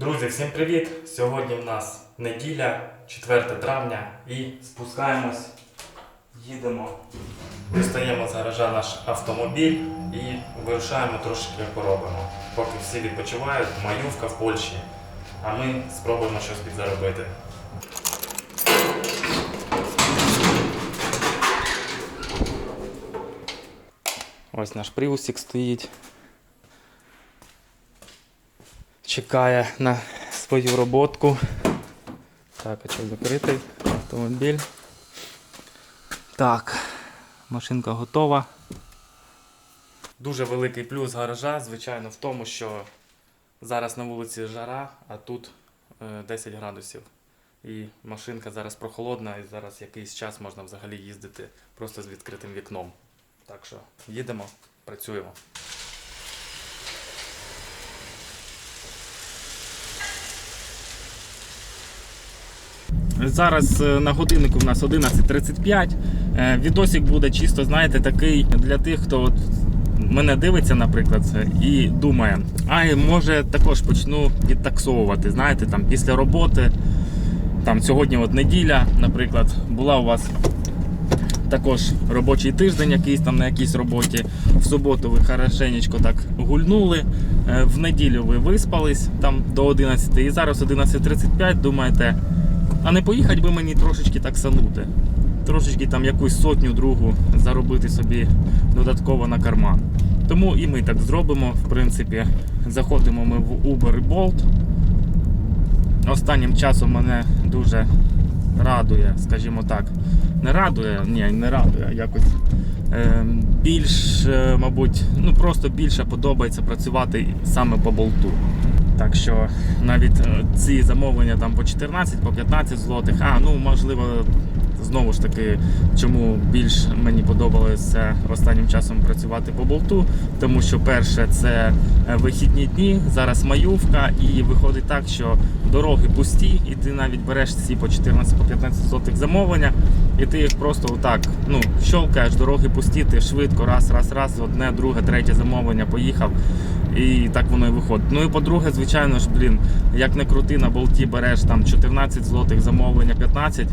Друзі, всім привіт! Сьогодні в нас неділя, 4 травня і спускаємось, їдемо, дістаємо з гаража наш автомобіль і вирушаємо трошки поробимо. Поки всі відпочивають, маювка в Польщі, а ми спробуємо щось підзаробити. Ось наш привусик стоїть. Чекає на свою роботку. Так, що закритий автомобіль. Так, машинка готова. Дуже великий плюс гаража, звичайно, в тому, що зараз на вулиці жара, а тут е, 10 градусів. І машинка зараз прохолодна, і зараз якийсь час можна взагалі їздити просто з відкритим вікном. Так що їдемо, працюємо. Зараз е, на годиннику в нас 11.35. Е, Відосик буде чисто, знаєте, такий для тих, хто от мене дивиться, наприклад, і думає, а може також почну підтаксовувати. Знаєте, там після роботи, там сьогодні от неділя, наприклад, була у вас також робочий тиждень, якийсь там на якійсь роботі. В суботу ви хорошенечко так гульнули. е, В неділю ви виспались там до 11 і зараз 11.35 думаєте, а не поїхати би мені трошечки так санути. Трошечки там якусь сотню другу заробити собі додатково на карман. Тому і ми так зробимо. В принципі, заходимо ми в Uber і Bolt. Останнім часом мене дуже радує, скажімо так. Не радує, ні, не радує, якось е, більш, е, мабуть, ну просто більше подобається працювати саме по болту. Так що навіть е, ці замовлення там по 14, по 15 злотих, а ну можливо, знову ж таки, чому більш мені подобалося останнім часом працювати по болту, тому що перше це е, вихідні дні, зараз маювка, і виходить так, що дороги пусті, і ти навіть береш ці по 14 по 15 злотих замовлення, і ти їх просто отак ну, щолкаєш, дороги пусті, ти швидко, раз, раз, раз, одне, друге, третє замовлення поїхав. І так воно і виходить. Ну і по-друге, звичайно ж, блін, як не крути, на болті береш там 14 злотих замовлення, 15.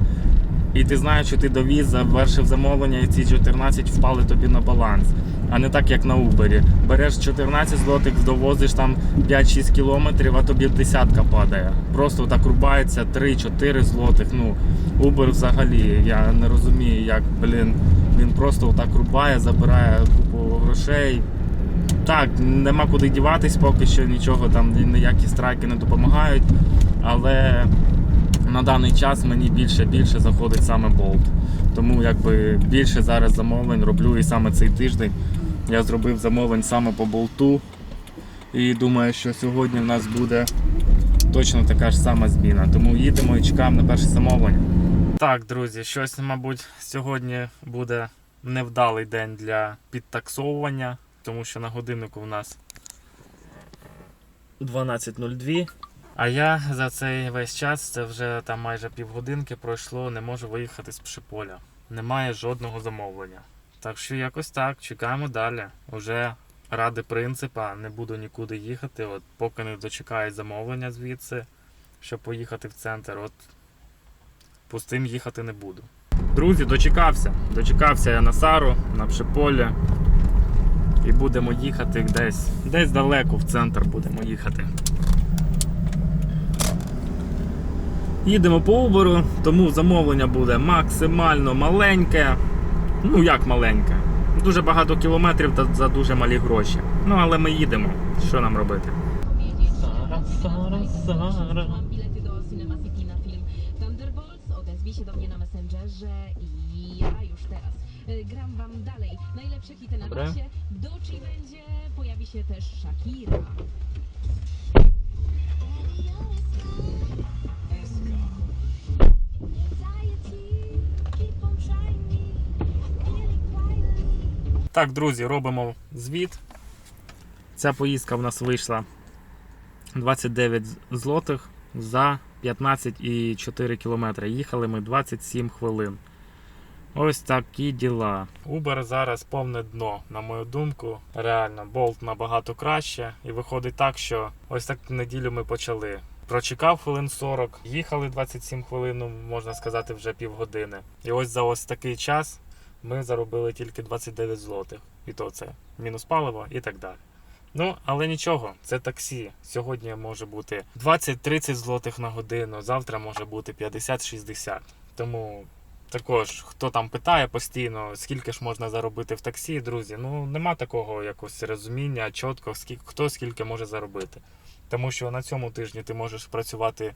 І ти знаєш, що ти довіз, завершив замовлення, і ці 14 впали тобі на баланс. А не так, як на Uber. Береш 14 злотих, довозиш там 5-6 кілометрів, а тобі десятка падає. Просто так рубається 3-4 злотих. Ну, Uber взагалі, я не розумію, як, блін, він просто отак рубає, забирає купу грошей. Так, нема куди діватись, поки що нічого там ніякі страйки не допомагають. Але на даний час мені більше більше заходить саме болт. Тому якби більше зараз замовлень роблю і саме цей тиждень я зробив замовлень саме по болту. І думаю, що сьогодні в нас буде точно така ж сама зміна. Тому їдемо і чекаємо на перше замовлення. Так, друзі, щось, мабуть, сьогодні буде невдалий день для підтаксовування, тому що на годиннику в нас 12.02. А я за цей весь час, це вже там майже півгодинки пройшло, не можу виїхати з Пшиполя. Немає жодного замовлення. Так що якось так, чекаємо далі. Уже ради принципа не буду нікуди їхати, от поки не дочекаю замовлення звідси, щоб поїхати в центр, от пустим їхати не буду. Друзі, дочекався. Дочекався я на Сару, на Пшиполі. І будемо їхати десь, десь далеко в центр будемо їхати. Їдемо по Uber, тому замовлення буде максимально маленьке. Ну як маленьке. Дуже багато кілометрів та за дуже малі гроші. Ну але ми їдемо. Що нам робити? Сара, Сара, Сара. Mam bilety do Cinema City na film Thunderbolts. Odezwij się do mnie na Messengerze i ja już teraz gram wam dalej. Najlepsze hity na Dobra. czasie. W Doci będzie, pojawi się też Shakira. Так, друзі, робимо звіт. Ця поїздка в нас вийшла 29 злотих за 15,4 кілометри. Їхали ми 27 хвилин. Ось такі діла. Uber зараз повне дно, на мою думку. Реально, болт набагато краще. І виходить так, що ось так неділю ми почали. Прочекав хвилин 40, їхали 27 хвилин, ну, можна сказати, вже півгодини. І ось за ось такий час ми заробили тільки 29 злотих. І то це мінус паливо і так далі. Ну, але нічого, це таксі. Сьогодні може бути 20-30 злотих на годину, завтра може бути 50-60. Тому також, хто там питає постійно, скільки ж можна заробити в таксі, друзі, ну нема такого якогось розуміння чітко, скільки, хто скільки може заробити. Тому що на цьому тижні ти можеш працювати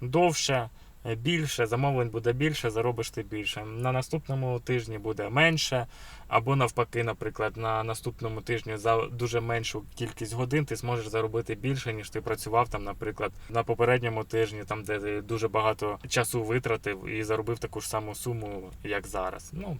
довше, більше, замовлень буде більше, заробиш ти більше. На наступному тижні буде менше, або навпаки, наприклад, на наступному тижні за дуже меншу кількість годин ти зможеш заробити більше, ніж ти працював там, наприклад, на попередньому тижні, там де ти дуже багато часу витратив і заробив таку ж саму суму, як зараз. Ну,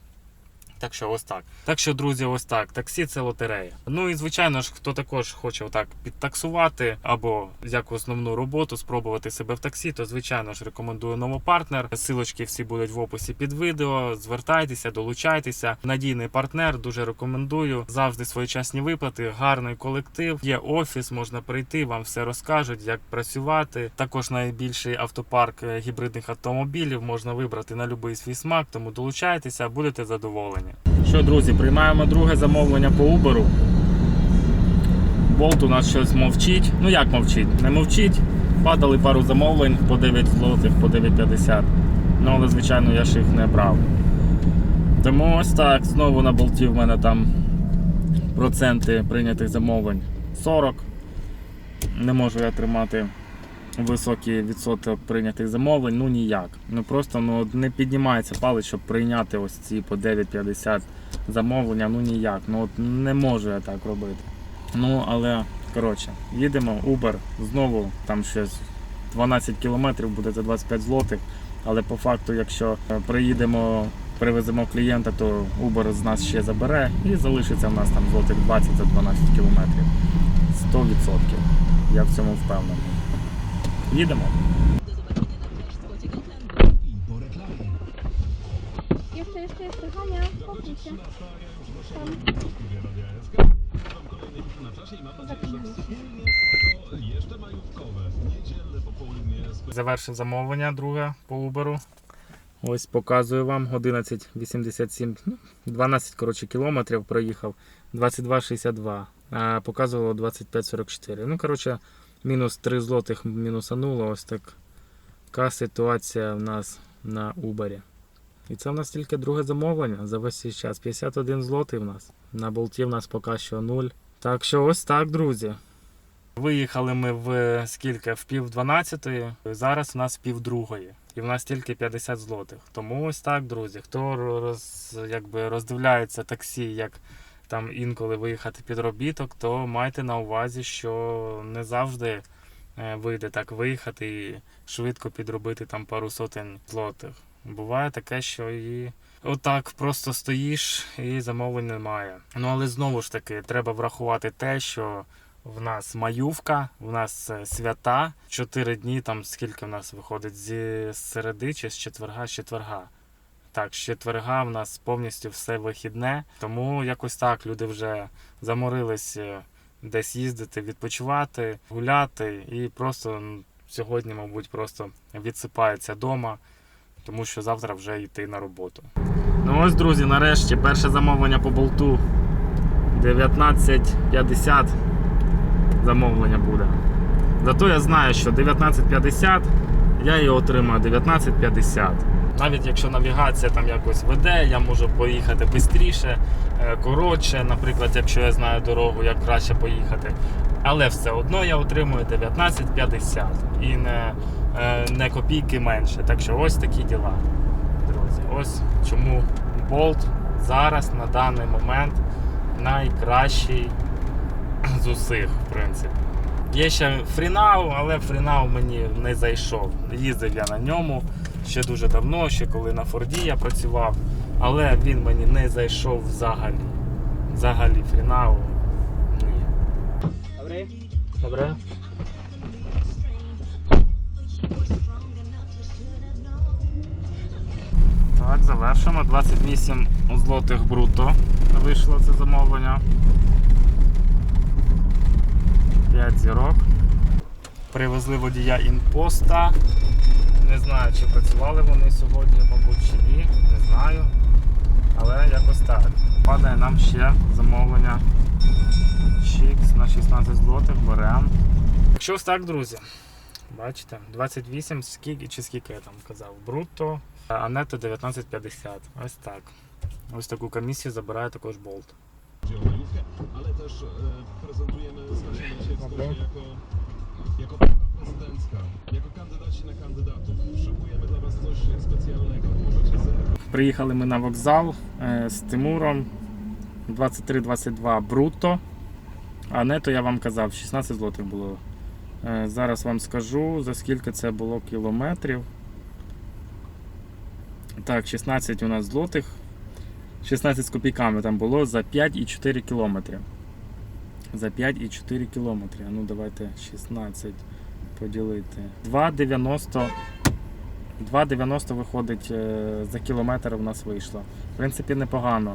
так що ось так. Так що, друзі, ось так. Таксі це лотерея. Ну і звичайно ж, хто також хоче отак підтаксувати або як основну роботу спробувати себе в таксі, то звичайно ж рекомендую новопартнер. Силочки всі будуть в описі під відео. Звертайтеся, долучайтеся. Надійний партнер, дуже рекомендую. Завжди своєчасні виплати, гарний колектив. Є офіс, можна прийти, вам все розкажуть, як працювати. Також найбільший автопарк е, гібридних автомобілів можна вибрати на будь-який свій смак, тому долучайтеся, будете задоволені. Що, друзі, приймаємо друге замовлення по Uber. Болт у нас щось мовчить. Ну як мовчить? Не мовчить. Падали пару замовлень по 9 злотих, по 9,50. Ну, але, звичайно, я ж їх не брав. Тому ось так, знову на болті в мене там проценти прийнятих замовлень 40. Не можу я тримати високий відсоток прийнятих замовлень, ну ніяк. Ну просто ну, не піднімається палець, щоб прийняти ось ці по 9,50 замовлення, ну ніяк. Ну от не можу я так робити. Ну, але коротше, їдемо, Uber, знову там щось 12 кілометрів буде за 25 злотих. Але по факту, якщо е, приїдемо, привеземо клієнта, то Uber з нас ще забере і залишиться в нас там злотих 20 за 12 кілометрів. 100%. Я в цьому впевнений. Їдемо. Jeszcze, jeszcze, jeszcze, Hania, spokój się. Завершив замовлення друге по Uber. Ось показую вам 11,87, ну, 12 коротше, кілометрів проїхав, 22,62, а показувало 25,44. Ну, коротше, мінус 3 злотих мінусануло. Ось така ситуація в нас на Uber. І це в нас тільки друге замовлення за весь цей час. 51 злотий в нас. На болті в нас поки що 0. Так що ось так, друзі. Виїхали ми в скільки? В пів дванадцятої. Зараз у нас пів другої. І в нас тільки 50 злотих. Тому ось так, друзі. Хто роз, якби роздивляється таксі, як там інколи виїхати під робіток, то майте на увазі, що не завжди е, вийде так виїхати і швидко підробити там пару сотень злотих. Буває таке, що і отак просто стоїш і замовлень немає. Ну але знову ж таки, треба врахувати те, що в нас маювка, в нас е, свята. Чотири дні, там скільки в нас виходить зі середи чи з четверга, з четверга. Так, з четверга в нас повністю все вихідне. Тому якось так люди вже заморились е, десь їздити, відпочивати, гуляти. І просто сьогодні, мабуть, просто відсипаються вдома, тому що завтра вже йти на роботу. Ну ось, друзі, нарешті перше замовлення по болту 19.50 замовлення буде. Зато я знаю, що 19.50 я її отримаю 19.50. Навіть якщо навігація там якось веде, я можу поїхати швидше, коротше, наприклад, якщо я знаю дорогу, як краще поїхати. Але все одно я отримую 19.50 і не, е, не копійки менше. Так що ось такі діла. Друзі, ось чому Bolt зараз на даний момент найкращий з усіх, в принципі. Є ще Фрінау, але Фрінау мені не зайшов. Їздив я на ньому ще дуже давно, ще коли на Форді я працював, але він мені не зайшов взагалі. Взагалі Фрінау. Ні. Добре? Добре. Так, завершимо. 28 злотих бруто вийшло це замовлення. 5 зірок. Привезли водія інпоста. Не знаю, чи працювали вони сьогодні, мабуть, чи ні, не знаю. Але якось так. Падає нам ще замовлення Чікс на 16 злотих беремо. Якщо ось так, друзі, бачите, 28 скільки чи скільки я там казав, брутто, а нетто 19,50. Ось так. Ось таку комісію забирає також болт. Ale też e, prezentujemy Stasię Maciejską jako, jako Приїхали ми на вокзал е, з Тимуром 23-22 брутто. А нето я вам казав, 16 злотих було. Е, Зараз вам скажу, за скільки це було кілометрів. Так, 16 у нас злотих. 16 з копійками там було за 5,4 кілометри. За 5,4 кілометри. Ну давайте 16 поділити. 2,90 2,90 виходить е, за кілометр у нас вийшло. В принципі, непогано.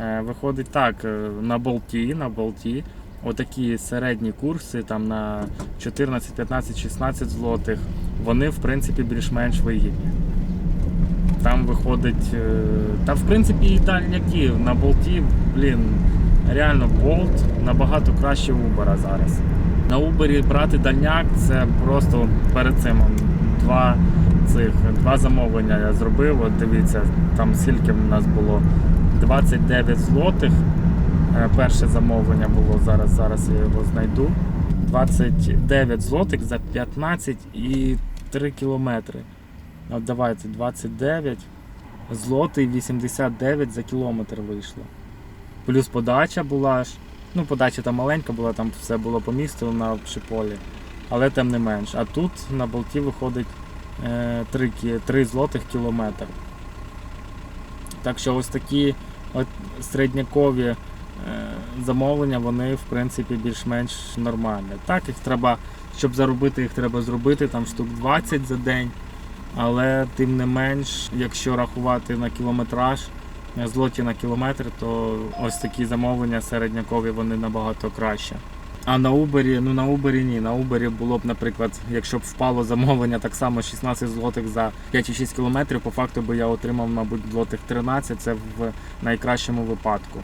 Е, Виходить так, е, на болті, на болті. Отакі середні курси там на 14, 15, 16 злотих, вони в принципі більш-менш вигідні. Там виходить. е, Та в принципі і дальняки на болті, блін, реально болт набагато краще Uber зараз. На Uber брати дальняк це просто перед цим два цих два замовлення я зробив. От дивіться, там скільки в нас було 29 злотих. Е, Перше замовлення було зараз. Зараз я його знайду. 29 злотих за 15 і 3 кілометри. От давайте 29 злотий 89 за кілометр вийшло. Плюс подача була ж. Ну, подача там маленька була, там все було по місту на Пшиполі. Але тим не менш. А тут на болті виходить е, 3, 3 злотих кілометр. Так що ось такі от середнякові е, замовлення, вони в принципі більш-менш нормальні. Так, їх треба, щоб заробити, їх треба зробити там штук 20 за день. Але тим не менш, якщо рахувати на кілометраж, злоті на кілометр, то ось такі замовлення середнякові вони набагато краще. А на Uber, ну на Uber ні. На Uber було б, наприклад, якщо б впало замовлення так само 16 злотих за 5-6 кілометрів, по факту би я отримав, мабуть, злотих 13, це в найкращому випадку.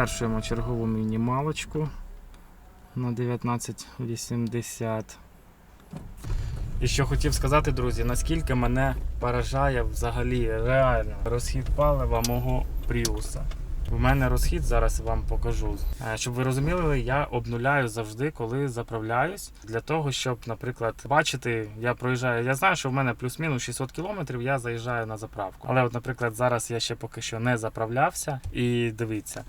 Завершуємо чергову мінімалочку на 1980. І що хотів сказати, друзі, наскільки мене поражає взагалі реально розхід палива мого Пріуса. У мене розхід зараз вам покажу. Е, Щоб ви розуміли, я обнуляю завжди, коли заправляюсь. Для того, щоб, наприклад, бачити, я проїжджаю. Я знаю, що в мене плюс-мінус 600 кілометрів, я заїжджаю на заправку. Але, от, наприклад, зараз я ще поки що не заправлявся. І дивіться,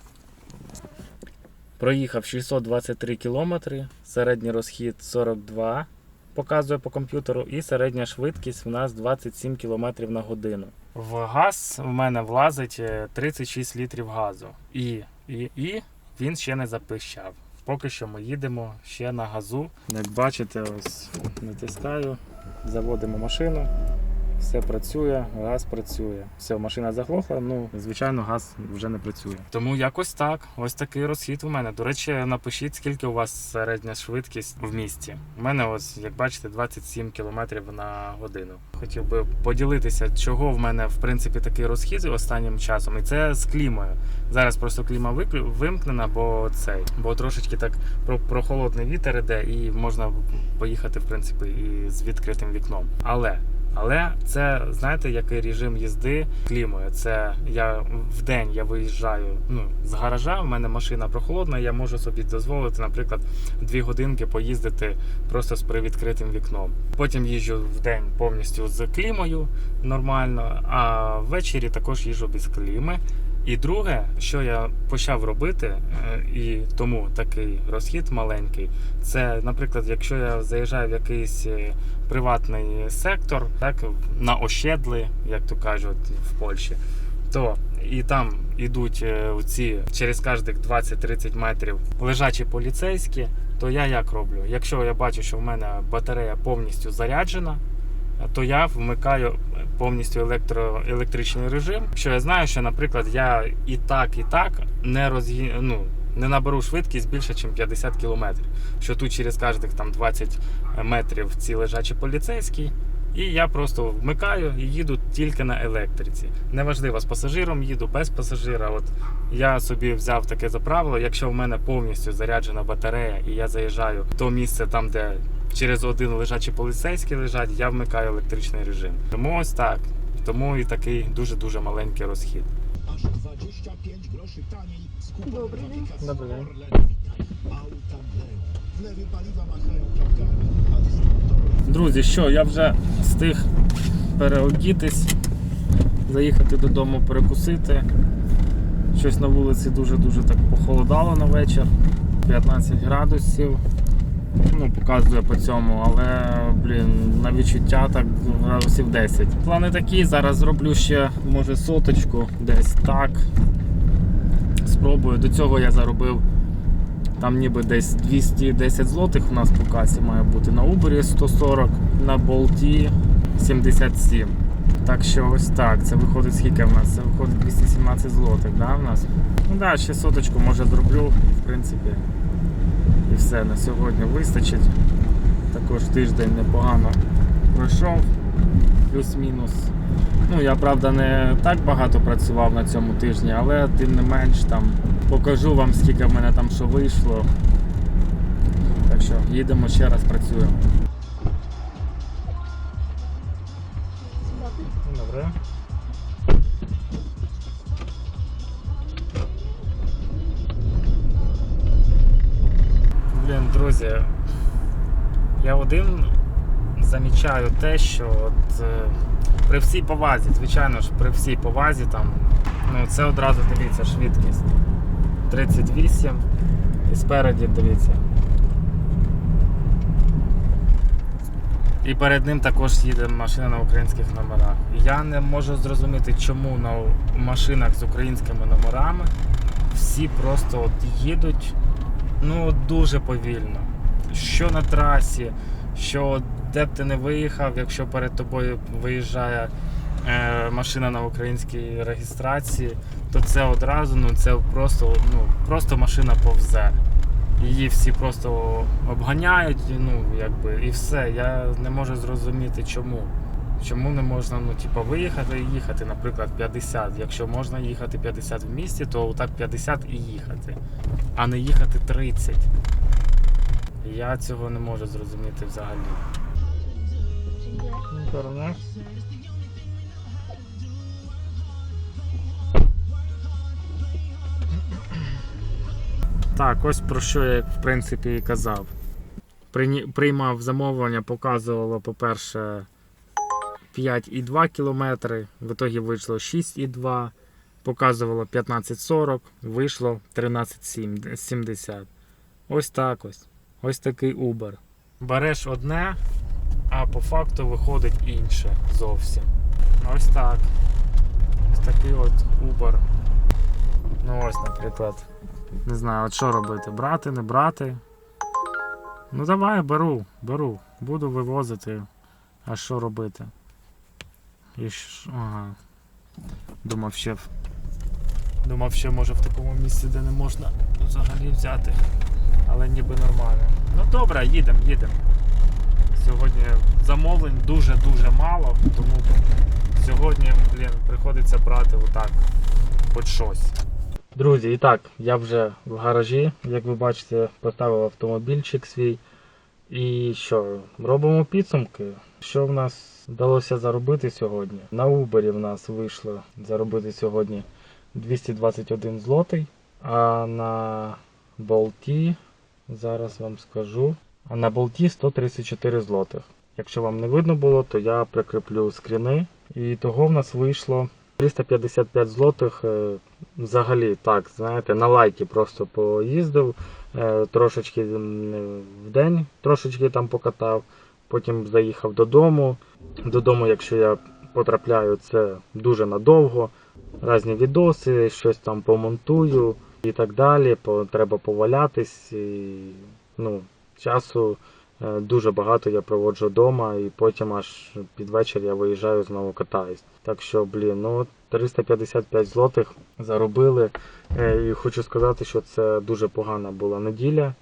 Проїхав 623 кілометри, середній розхід 42, показує по комп'ютеру, і середня швидкість в нас 27 км на годину. В газ в мене влазить е, 36 літрів газу. І, і, і він ще не запищав. Поки що ми їдемо ще на газу. Як бачите, ось натискаю, заводимо машину. Все працює, газ працює. Все, машина заглохла, ну звичайно, газ вже не працює. Тому якось так. Ось такий розхід у мене. До речі, напишіть, скільки у вас середня швидкість в місті. У мене, ось, як бачите, 27 км на годину. Хотів би поділитися, чого в мене в принципі такий розхід останнім часом. І це з клімою. Зараз просто кліма виклю- вимкнена, бо цей, бо трошечки так про- прохолодний вітер іде, і можна поїхати, в принципі, і з відкритим вікном. Але але це знаєте, який режим їзди клімою. Це я в день я виїжджаю ну, з гаража. У мене машина прохолодна. Я можу собі дозволити, наприклад, дві годинки поїздити просто з привідкритим вікном. Потім їжджу в день повністю з клімою нормально, а ввечері також їжджу без кліми. І друге, що я почав робити, е, і тому такий розхід маленький, це, наприклад, якщо я заїжджаю в якийсь е, приватний сектор, так на ощедли, як то кажуть в Польщі, то і там ідуть е, ці через кожних 20-30 метрів лежачі поліцейські. то я як роблю? Якщо я бачу, що в мене батарея повністю заряджена, то я вмикаю повністю електро, електричний режим. Якщо я знаю, що, наприклад, я і так, і так не розгі... ну, не наберу швидкість більше, ніж 50 км. Що тут через кожних там 20 метрів ці лежачі поліцейські. І я просто вмикаю і їду тільки на електриці. Неважливо, з пасажиром їду, без пасажира. От я собі взяв таке за правило, якщо в мене повністю заряджена батарея, і я заїжджаю в то місце там, де через один лежачий поліцейський лежать, я вмикаю електричний режим. Тому ось так. Тому і такий дуже-дуже маленький розхід. aż 25 groszy taniej z Dobry Dobry Auta Bleu. Wlewy paliwa machają czapkami, a dystrybutorzy Друзі, що я вже встиг переодітись, заїхати додому перекусити. Щось на вулиці дуже-дуже так похолодало на вечір. 15 градусів. Ну, показує по цьому, але блін, на відчуття так градусів 10. Плани такі, зараз зроблю ще може соточку, десь так. Спробую. До цього я заробив там ніби десь 210 злотих у нас по касі має бути. На Uber 140, на Болті 77. Так що ось так. Це виходить скільки в нас? Це виходить 217 злотих, да, в нас? Ну да, ще соточку може зроблю, в принципі. І все, на сьогодні вистачить. Також тиждень непогано пройшов, плюс-мінус. Ну, я правда не так багато працював на цьому тижні, але тим не менш там покажу вам, скільки в мене там що вийшло. Так що їдемо ще раз працюємо. Один замічаю те, що от, е, при всій повазі, звичайно ж, при всій повазі там, ну це одразу дивіться швидкість. 38 і спереді дивіться. І перед ним також їде машина на українських номерах. Я не можу зрозуміти, чому на машинах з українськими номерами всі просто от їдуть ну дуже повільно. Що на трасі, що де б ти не виїхав, якщо перед тобою виїжджає е, машина на українській реєстрації, то це одразу ну це просто, ну, просто машина повзе. Її всі просто обганяють, ну якби і все. Я не можу зрозуміти чому. Чому не можна ну, типу, виїхати і їхати, наприклад, 50. Якщо можна їхати 50 в місті, то так 50 і їхати, а не їхати 30. Я цього не можу зрозуміти взагалі. Dziękuję. Так, ось про що я в принципі і казав. Приймав замовлення, показувало, по-перше, 5,2 км, в ітогі вийшло 6,2, показувало 15,40, вийшло 13,70. Ось так ось. Ось такий Uber. Береш одне, а по факту виходить інше зовсім. Ось так. Ось такий от Uber. Ну ось, наприклад. Не знаю, от що робити? Брати, не брати. Ну давай, беру, беру. Буду вивозити. А що робити? І ш... Ага. Думав ще. Думав, ще може в такому місці, де не можна взагалі взяти. Але ніби нормально. Ну добре, їдемо, їдемо. Сьогодні замовлень дуже-дуже мало, тому сьогодні, блін, приходиться брати отак. Хоч щось. Друзі, і так, я вже в гаражі, як ви бачите, поставив автомобільчик свій. І що, робимо підсумки. Що в нас вдалося заробити сьогодні? На Uber в нас вийшло заробити сьогодні 221 злотий, а на болті, зараз вам скажу, а на болті 134 злотих. Якщо вам не видно було, то я прикріплю скріни. І того в нас вийшло 355 злотих. е, Взагалі, так, знаєте, на лайки просто поїздив, е, трошечки в день, трошечки там покатав, потім заїхав додому. Додому, якщо я потрапляю, це дуже надовго. Різні відоси, щось там помонтую і так далі. Треба повалятись. І, ну, часу е, дуже багато я проводжу вдома, і потім аж під вечір я виїжджаю знову катаюсь. Так що, блін, ну 355 злотих заробили. Е, І хочу сказати, що це дуже погана була неділя.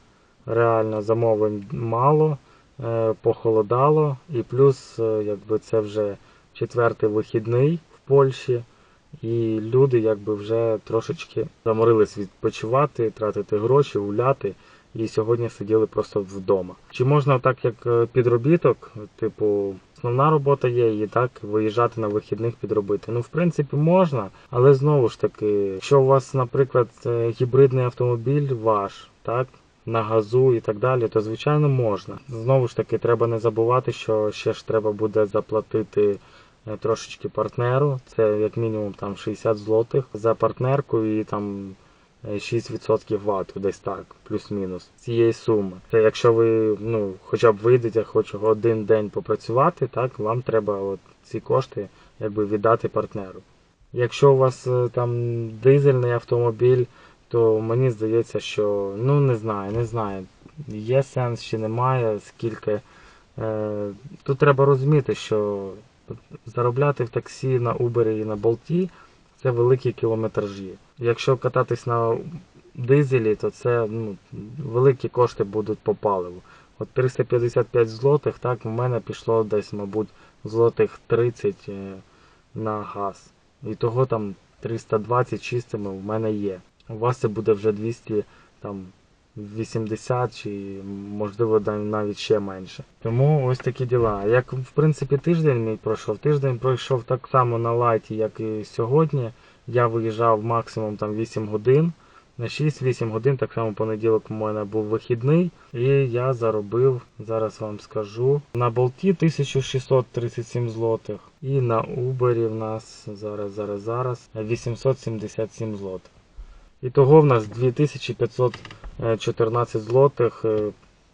Реально замовлень мало, е, похолодало, і плюс, якби це вже четвертий вихідний в Польщі. І люди якби вже трошечки заморились відпочивати, тратити гроші, гуляти. І сьогодні сиділи просто вдома. Чи можна так, як е, підробіток, типу, основна робота є, і так виїжджати на вихідних підробити? Ну, в принципі, можна, але знову ж таки, якщо у вас, наприклад, е, гібридний автомобіль ваш, так, на газу і так далі, то звичайно можна. Знову ж таки, треба не забувати, що ще ж треба буде заплатити трошечки партнеру. Це як мінімум там 60 злотих за партнерку і там е, 6% ВАТ, десь так, плюс-мінус цієї суми. Це якщо ви ну, хоча б вийдете, хоч один день попрацювати, так вам треба от ці кошти якби віддати партнеру. Якщо у вас е, там дизельний автомобіль, то мені здається, що ну не знаю, не знаю, є сенс чи немає, скільки. Е, тут треба розуміти, що заробляти в таксі на Uber і на Болті це великі кілометражі. Якщо кататись на дизелі, то це ну, великі кошти будуть по паливу. От 355 злотих, так, у мене пішло десь, мабуть, злотих 30 е, на газ. І того там 320 чистими в мене є. У вас це буде вже 200 там 80 чи можливо навіть ще менше. Тому ось такі діла. Як в принципі тиждень мій пройшов. Тиждень пройшов так само на лайті, як і сьогодні. Я виїжджав максимум там 8 годин. На 6-8 годин, так само понеділок у мене був вихідний, і я заробив, зараз вам скажу, на болті 1637 злотих. І на Убері в нас зараз, зараз, зараз 877 злотих. І того в нас 2514 злотих. е,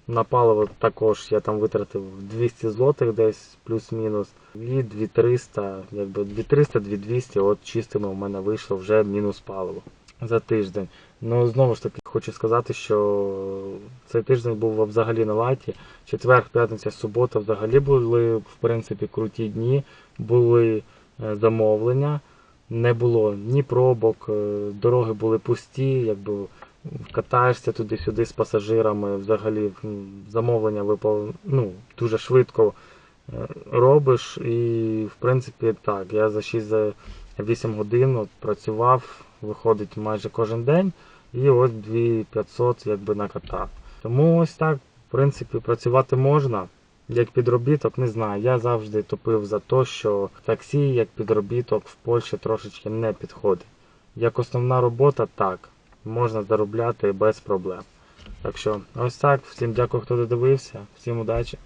На паливо також я там витратив 200 злотих десь плюс-мінус. І 2300, якби 2300-2200, от чистими у мене вийшло вже мінус паливо за тиждень. Ну знову ж таки хочу сказати, що цей тиждень був взагалі на лайті. Четвер, п'ятниця, субота взагалі були в принципі круті дні, були е, замовлення, не було ні пробок, е, дороги були пусті, якби катаєшся туди-сюди з пасажирами, взагалі замовлення випав ну, дуже швидко е, робиш. І в принципі так, я за 6-8 годин от, працював, виходить майже кожен день, і ось 2500 якби накатав. Тому ось так, в принципі, працювати можна. Як підробіток, не знаю. Я завжди топив за те, що таксі як підробіток в Польщі трошечки не підходить. Як основна робота, так, можна заробляти без проблем. Так що, ось так. Всім дякую, хто додивився, всім удачі.